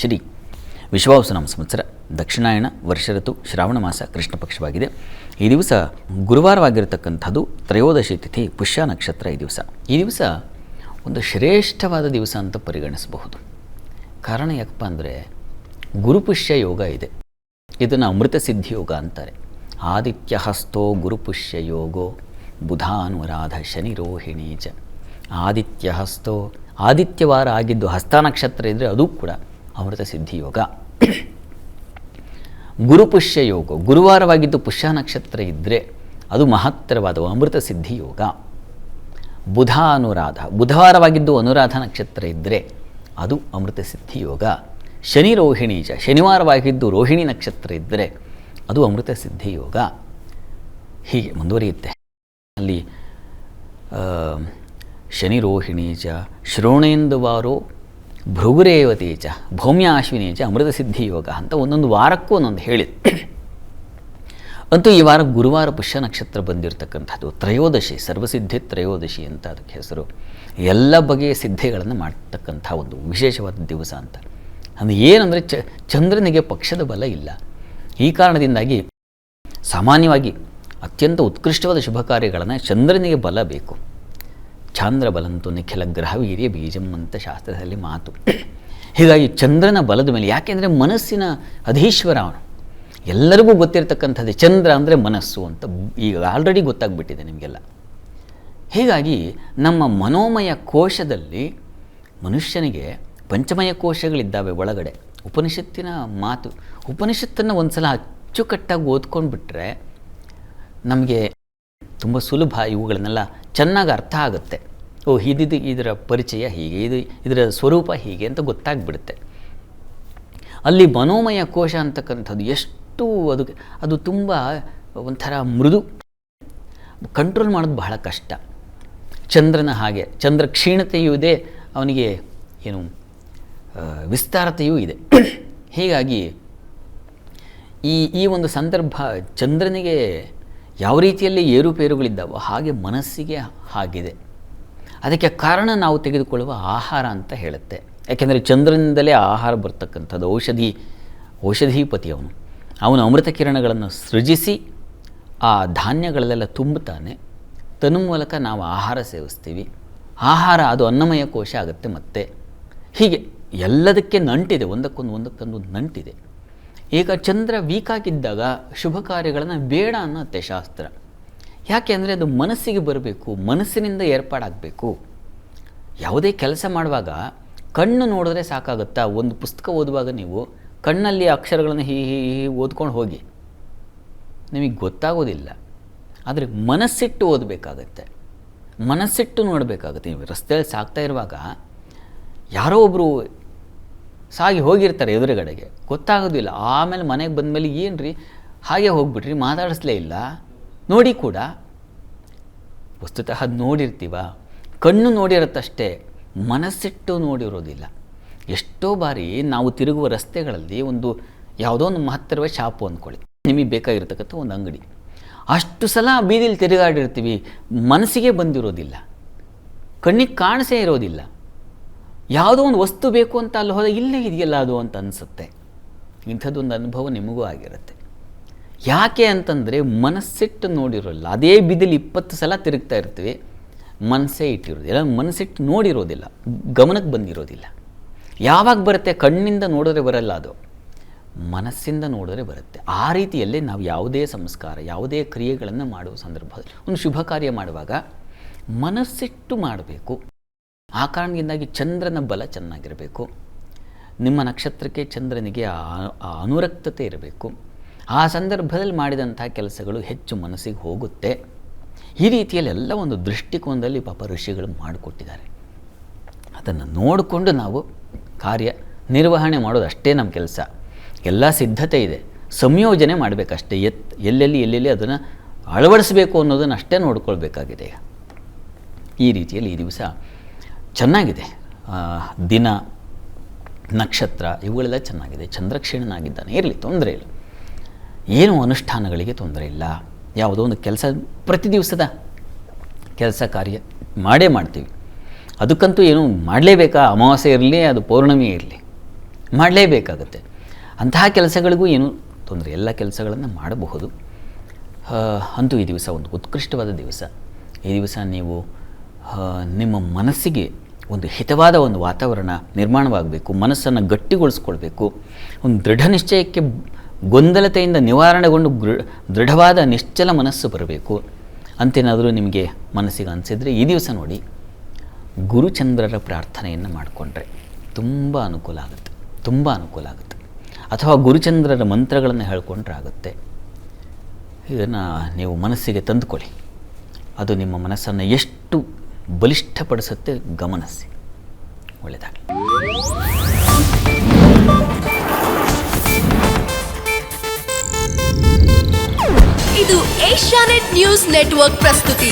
ಶ್ರೀ ವಿಶ್ವಾವಸನಾಮ ಸಂವತ್ಸರ ದಕ್ಷಿಣಾಯಣ ವರ್ಷ ಋತು ಶ್ರಾವಣ ಮಾಸ ಕೃಷ್ಣ ಪಕ್ಷವಾಗಿದೆ. ಈ ದಿವಸ ಗುರುವಾರವಾಗಿರತಕ್ಕಂಥದ್ದು ತ್ರಯೋದಶಿ ತಿಥಿ ಪುಷ್ಯ ನಕ್ಷತ್ರ ಈ ದಿವಸ. ಈ ದಿವಸ ಒಂದು ಶ್ರೇಷ್ಠವಾದ ದಿವಸ ಅಂತ ಪರಿಗಣಿಸಬಹುದು. ಕಾರಣ ಯಾಕಪ್ಪ ಅಂದರೆ ಗುರುಪುಷ್ಯ ಯೋಗ ಇದೆ. ಇದನ್ನು ಅಮೃತ ಸಿದ್ಧಿ ಯೋಗ ಅಂತಾರೆ. ಆದಿತ್ಯ ಹಸ್ತೋ ಗುರುಪುಷ್ಯ ಯೋಗೋ ಬುಧಾನುರಾಧ ಶನಿ ರೋಹಿಣೀಜ ಆದಿತ್ಯ ಹಸ್ತೋ ಆದಿತ್ಯವಾರ ಆಗಿದ್ದು ಹಸ್ತ ನಕ್ಷತ್ರ ಇದ್ದರೆ ಅದು ಕೂಡ ಅಮೃತ ಸಿದ್ಧಿಯೋಗ ಗುರುಪುಷ್ಯ ಯೋಗ. ಗುರುವಾರವಾಗಿದ್ದು ಪುಷ್ಯ ನಕ್ಷತ್ರ ಇದ್ದರೆ ಅದು ಮಹತ್ತರವಾದ ಅಮೃತ ಸಿದ್ಧಿ ಯೋಗ. ಬುಧ ಅನುರಾಧ ಬುಧವಾರವಾಗಿದ್ದು ಅನುರಾಧ ನಕ್ಷತ್ರ ಇದ್ದರೆ ಅದು ಅಮೃತ ಸಿದ್ಧಿ ಯೋಗ. ಶನಿ ರೋಹಿಣಿ ಚ ಶನಿವಾರವಾಗಿದ್ದು ರೋಹಿಣಿ ನಕ್ಷತ್ರ ಇದ್ದರೆ ಅದು ಅಮೃತ ಸಿದ್ಧಿ ಯೋಗ. ಹೀಗೆ ಮುಂದುವರಿಯುತ್ತೆ. ಅಲ್ಲಿ ಶನಿ ರೋಹಿಣಿ ಚ ಶ್ರೋಣೇಂದುವಾರೋ ಭೃಗುರೇವತಿ ಚ ಭೌಮ್ಯ ಅಶ್ವಿನಿ ಚ ಅಮೃತ ಸಿದ್ಧಿ ಯೋಗ ಅಂತ ಒಂದೊಂದು ವಾರಕ್ಕೂ ಒಂದೊಂದು ಹೇಳಿ ಅಂತೂ ಈ ವಾರ ಗುರುವಾರ ಪುಷ್ಯ ನಕ್ಷತ್ರ ಬಂದಿರತಕ್ಕಂಥದ್ದು, ತ್ರಯೋದಶಿ, ಸರ್ವಸಿದ್ಧಿ ತ್ರಯೋದಶಿ ಅಂತ ಅದಕ್ಕೆ ಹೆಸರು. ಎಲ್ಲ ಬಗೆಯ ಸಿದ್ಧಿಗಳನ್ನು ಮಾಡ್ತಕ್ಕಂಥ ಒಂದು ವಿಶೇಷವಾದ ದಿವಸ ಅಂತ. ಅಂದರೆ ಏನಂದರೆ ಚ, ಚಂದ್ರನಿಗೆ ಪಕ್ಷದ ಬಲ ಇಲ್ಲ. ಈ ಕಾರಣದಿಂದಾಗಿ ಸಾಮಾನ್ಯವಾಗಿ ಅತ್ಯಂತ ಉತ್ಕೃಷ್ಟವಾದ ಶುಭ ಕಾರ್ಯಗಳನ್ನು ಚಂದ್ರನಿಗೆ ಬಲ ಬೇಕು. ಚಾಂದ್ರ ಬಲಂತು ನಿಖಿಲ ಗ್ರಹ ವೀರ್ಯ ಬೀಜಂ ಅಂತ ಶಾಸ್ತ್ರದಲ್ಲಿ ಮಾತು. ಹೀಗಾಗಿ ಚಂದ್ರನ ಬಲದ ಮೇಲೆ ಯಾಕೆಂದರೆ ಮನಸ್ಸಿನ ಅಧೀಶ್ವರ ಅವನು. ಎಲ್ಲರಿಗೂ ಗೊತ್ತಿರತಕ್ಕಂಥದ್ದು, ಚಂದ್ರ ಅಂದರೆ ಮನಸ್ಸು ಅಂತ ಈಗ ಆಲ್ರೆಡಿ ಗೊತ್ತಾಗ್ಬಿಟ್ಟಿದೆ ನಿಮಗೆಲ್ಲ. ಹೀಗಾಗಿ ನಮ್ಮ ಮನೋಮಯ ಕೋಶದಲ್ಲಿ ಮನುಷ್ಯನಿಗೆ ಪಂಚಮಯ ಕೋಶಗಳಿದ್ದಾವೆ ಒಳಗಡೆ. ಉಪನಿಷತ್ತಿನ ಮಾತು, ಉಪನಿಷತ್ತನ್ನು ಒಂದು ಸಲ ಅಚ್ಚುಕಟ್ಟಾಗಿ ಓದ್ಕೊಂಡು ಬಿಟ್ಟರೆ ನಮಗೆ ತುಂಬ ಸುಲಭ ಇವುಗಳನ್ನೆಲ್ಲ ಚೆನ್ನಾಗಿ ಅರ್ಥ ಆಗುತ್ತೆ. ಓ, ಇದಿದು ಇದರ ಪರಿಚಯ ಹೀಗೆ, ಇದು ಇದರ ಸ್ವರೂಪ ಹೀಗೆ ಅಂತ ಗೊತ್ತಾಗ್ಬಿಡುತ್ತೆ. ಅಲ್ಲಿ ಮನೋಮಯ ಕೋಶ ಅಂತಕ್ಕಂಥದ್ದು ಎಷ್ಟು ಅದು ಅದು ತುಂಬ ಒಂಥರ ಮೃದು. ಕಂಟ್ರೋಲ್ ಮಾಡೋದು ಬಹಳ ಕಷ್ಟ. ಚಂದ್ರನ ಹಾಗೆ, ಚಂದ್ರ ಕ್ಷೀಣತೆಯೂ ಇದೆ, ಅವನಿಗೆ ಏನು ವಿಸ್ತಾರತೆಯೂ ಇದೆ. ಹೀಗಾಗಿ ಈ ಈ ಒಂದು ಸಂದರ್ಭ ಚಂದ್ರನಿಗೆ ಯಾವ ರೀತಿಯಲ್ಲಿ ಏರುಪೇರುಗಳಿದ್ದಾವೋ ಹಾಗೆ ಮನಸ್ಸಿಗೆ ಆಗಿದೆ. ಅದಕ್ಕೆ ಕಾರಣ ನಾವು ತೆಗೆದುಕೊಳ್ಳುವ ಆಹಾರ ಅಂತ ಹೇಳುತ್ತೆ. ಯಾಕೆಂದರೆ ಚಂದ್ರನಿಂದಲೇ ಆಹಾರ ಬರ್ತಕ್ಕಂಥದ್ದು. ಔಷಧಿ ಔಷಧೀಪತಿ ಅವನು ಅವನು ಅಮೃತ ಕಿರಣಗಳನ್ನು ಸೃಜಿಸಿ ಆ ಧಾನ್ಯಗಳಲ್ಲೆಲ್ಲ ತುಂಬುತ್ತಾನೆ. ತನ್ನ ಮೂಲಕ ನಾವು ಆಹಾರ ಸೇವಿಸ್ತೀವಿ. ಆಹಾರ ಅದು ಅನ್ನಮಯ ಕೋಶ ಆಗುತ್ತೆ ಮತ್ತೆ. ಹೀಗೆ ಎಲ್ಲದಕ್ಕೆ ನಂಟಿದೆ. ಒಂದಕ್ಕೊಂದು ಒಂದಕ್ಕೊಂದು ನಂಟಿದೆ. ಈಗ ಚಂದ್ರ ವೀಕ್ ಆಗಿದ್ದಾಗ ಶುಭ ಕಾರ್ಯಗಳನ್ನು ಬೇಡ ಅನ್ನತ್ತೆ ಶಾಸ್ತ್ರ. ಯಾಕೆ ಅಂದರೆ ಅದು ಮನಸ್ಸಿಗೆ ಬರಬೇಕು, ಮನಸ್ಸಿನಿಂದ ಏರ್ಪಾಡಾಗಬೇಕು. ಯಾವುದೇ ಕೆಲಸ ಮಾಡುವಾಗ ಕಣ್ಣು ನೋಡಿದ್ರೆ ಸಾಕಾಗುತ್ತಾ? ಒಂದು ಪುಸ್ತಕ ಓದುವಾಗ ನೀವು ಕಣ್ಣಲ್ಲಿ ಅಕ್ಷರಗಳನ್ನು ಹೀ ಹೀ ಹೀ ಓದ್ಕೊಂಡು ಹೋಗಿ. ನಿಮಗೆ ಗೊತ್ತಾಗೋದಿಲ್ಲ. ಆದರೆ ಮನಸ್ಸಿಟ್ಟು ಓದಬೇಕಾಗತ್ತೆ. ಮನಸ್ಸಿಟ್ಟು ನೋಡಬೇಕಾಗತ್ತೆ. ನೀವು ರಸ್ತೆಯಲ್ಲಿ ಸಾಗ್ತಾ ಇರುವಾಗ ಯಾರೋ ಒಬ್ಬರು ಸಾಗಿ ಹೋಗಿರ್ತಾರೆ ಎದುರುಗಡೆಗೆ. ಗೊತ್ತಾಗೋದಿಲ್ಲ. ಆಮೇಲೆ ಮನೆಗೆ ಬಂದಮೇಲೆ ಏನು ರೀ ಹಾಗೆ ಹೋಗ್ಬಿಟ್ರಿ, ಮಾತಾಡಿಸ್ಲೇ ಇಲ್ಲ. ನೋಡಿ ಕೂಡ. ವಸ್ತುತಃ ಅದು ನೋಡಿರ್ತೀವ. ಕಣ್ಣು ನೋಡಿರುತ್ತಷ್ಟೇ. ಮನಸ್ಸಿಟ್ಟು ನೋಡಿರೋದಿಲ್ಲ. ಎಷ್ಟೋ ಬಾರಿ ನಾವು ತಿರುಗುವ ರಸ್ತೆಗಳಲ್ಲಿ ಒಂದು ಯಾವುದೋ ಒಂದು ಮಹತ್ತರವೇ ಶಾಪು ಅಂದ್ಕೊಳ್ಳಿ. ನಿಮಗೆ ಬೇಕಾಗಿರ್ತಕ್ಕಂಥ ಒಂದು ಅಂಗಡಿ. ಅಷ್ಟು ಸಲ ಬೀದಿಲಿ ತಿರುಗಾಡಿರ್ತೀವಿ. ಮನಸ್ಸಿಗೆ ಬಂದಿರೋದಿಲ್ಲ. ಕಣ್ಣಿಗೆ ಕಾಣಿಸೇ ಇರೋದಿಲ್ಲ. ಯಾವುದೋ ಒಂದು ವಸ್ತು ಬೇಕು ಅಂತ ಅಲ್ಲಿ ಹೋದಾಗ ಇಲ್ಲೇ ಇದೆಯಲ್ಲ ಅದು ಅಂತ ಅನಿಸುತ್ತೆ. ಇಂಥದ್ದೊಂದು ಅನುಭವ ನಿಮಗೂ ಆಗಿರುತ್ತೆ. ಯಾಕೆ ಅಂತಂದರೆ ಮನಸ್ಸಿಟ್ಟು ನೋಡಿರೋಲ್ಲ. ಅದೇ ಬಿದಿಲಿ ಇಪ್ಪತ್ತು ಸಲ ತಿರುಗ್ತಾ ಇರ್ತೀವಿ. ಮನಸ್ಸೇ ಇಟ್ಟಿರೋದಿಲ್ಲ. ಮನಸ್ಸಿಟ್ಟು ನೋಡಿರೋದಿಲ್ಲ. ಗಮನಕ್ಕೆ ಬಂದಿರೋದಿಲ್ಲ. ಯಾವಾಗ ಬರುತ್ತೆ? ಕಣ್ಣಿಂದ ನೋಡಿದ್ರೆ ಬರಲ್ಲ ಅದು. ಮನಸ್ಸಿಂದ ನೋಡಿದ್ರೆ ಬರುತ್ತೆ. ಆ ರೀತಿಯಲ್ಲೇ ನಾವು ಯಾವುದೇ ಸಂಸ್ಕಾರ, ಯಾವುದೇ ಕ್ರಿಯೆಗಳನ್ನು ಮಾಡುವ ಸಂದರ್ಭದಲ್ಲಿ, ಒಂದು ಶುಭ ಕಾರ್ಯ ಮಾಡುವಾಗ ಮನಸ್ಸಿಟ್ಟು ಮಾಡಬೇಕು. ಆ ಕಾರಣದಿಂದಾಗಿ ಚಂದ್ರನ ಬಲ ಚೆನ್ನಾಗಿರಬೇಕು. ನಿಮ್ಮ ನಕ್ಷತ್ರಕ್ಕೆ ಚಂದ್ರನಿಗೆ ಆ ಅನುರಕ್ತತೆ ಇರಬೇಕು. ಆ ಸಂದರ್ಭದಲ್ಲಿ ಮಾಡಿದಂಥ ಕೆಲಸಗಳು ಹೆಚ್ಚು ಮನಸ್ಸಿಗೆ ಹೋಗುತ್ತೆ. ಈ ರೀತಿಯಲ್ಲಿ ಎಲ್ಲ ಒಂದು ದೃಷ್ಟಿಕೋನದಲ್ಲಿ ಪಾಪ ಋಷಿಗಳು ಮಾಡಿಕೊಟ್ಟಿದ್ದಾರೆ. ಅದನ್ನು ನೋಡಿಕೊಂಡು ನಾವು ಕಾರ್ಯ ನಿರ್ವಹಣೆ ಮಾಡೋದು ಅಷ್ಟೇ ನಮ್ಮ ಕೆಲಸ. ಎಲ್ಲ ಸಿದ್ಧತೆ ಇದೆ. ಸಂಯೋಜನೆ ಮಾಡಬೇಕಷ್ಟೇ. ಎತ್, ಎಲ್ಲೆಲ್ಲಿ ಎಲ್ಲೆಲ್ಲಿ ಅದನ್ನು ಅಳವಡಿಸಬೇಕು ಅನ್ನೋದನ್ನು ಅಷ್ಟೇ ನೋಡ್ಕೊಳ್ಬೇಕಾಗಿದೆ. ಈ ರೀತಿಯಲ್ಲಿ ಈ ದಿವಸ ಚೆನ್ನಾಗಿದೆ. ದಿನ, ನಕ್ಷತ್ರ ಇವುಗಳೆಲ್ಲ ಚೆನ್ನಾಗಿದೆ. ಚಂದ್ರಕ್ಷೀಣನಾಗಿದ್ದಾನೆ. ಇರಲಿ, ತೊಂದರೆ ಇಲ್ಲ. ಏನು ಅನುಷ್ಠಾನಗಳಿಗೆ ತೊಂದರೆ ಇಲ್ಲ. ಯಾವುದೋ ಒಂದು ಕೆಲಸ ಪ್ರತಿ ದಿವಸದ ಕೆಲಸ ಕಾರ್ಯ ಮಾಡೇ ಮಾಡ್ತೀವಿ. ಅದಕ್ಕಂತೂ ಏನು ಮಾಡಲೇಬೇಕಾ? ಅಮಾವಾಸ್ಯೆ ಇರಲಿ, ಅದು ಪೌರ್ಣಮಿ ಇರಲಿ. ಮಾಡಲೇಬೇಕಾಗತ್ತೆ. ಅಂತಹ ಕೆಲಸಗಳಿಗೂ ಏನು ತೊಂದರೆ ಎಲ್ಲ ಕೆಲಸಗಳನ್ನು ಮಾಡಬಹುದು. ಅಂತೂ ಈ ದಿವಸ ಒಂದು ಉತ್ಕೃಷ್ಟವಾದ ದಿವಸ. ಈ ದಿವಸ ನೀವು ನಿಮ್ಮ ಮನಸ್ಸಿಗೆ ಒಂದು ಹಿತವಾದ ಒಂದು ವಾತಾವರಣ ನಿರ್ಮಾಣವಾಗಬೇಕು, ಮನಸ್ಸನ್ನು ಗಟ್ಟಿಗೊಳಿಸ್ಕೊಳ್ಬೇಕು, ಒಂದು ದೃಢ ನಿಶ್ಚಯಕ್ಕೆ ಗೊಂದಲತೆಯಿಂದ ನಿವಾರಣೆಗೊಂಡು ದೃಢವಾದ ನಿಶ್ಚಲ ಮನಸ್ಸು ಬರಬೇಕು. ಅಂತೇನಾದರೂ ನಿಮಗೆ ಮನಸ್ಸಿಗೆ ಅನಿಸಿದರೆ ಈ ದಿವಸ ನೋಡಿ, ಗುರುಚಂದ್ರರ ಪ್ರಾರ್ಥನೆಯನ್ನು ಮಾಡಿಕೊಂಡ್ರೆ ತುಂಬ ಅನುಕೂಲ ಆಗುತ್ತೆ, ತುಂಬ ಅನುಕೂಲ ಆಗುತ್ತೆ. ಅಥವಾ ಗುರುಚಂದ್ರರ ಮಂತ್ರಗಳನ್ನು ಹೇಳ್ಕೊಂಡ್ರೆ ಆಗುತ್ತೆ. ಇದನ್ನು ನೀವು ಮನಸ್ಸಿಗೆ ತಂದುಕೊಳ್ಳಿ ಅದು ನಿಮ್ಮ ಮನಸ್ಸನ್ನು ಎಷ್ಟು ಬಲಿಷ್ಠಪಡಿಸುತ್ತೆ ಗಮನಿಸಿ ಒಳ್ಳೆಯದಾಗಲಿ ಇದು ಏಷ್ಯಾನೆಟ್ ನ್ಯೂಸ್ ನೆಟ್ವರ್ಕ್ ಪ್ರಸ್ತುತಿ.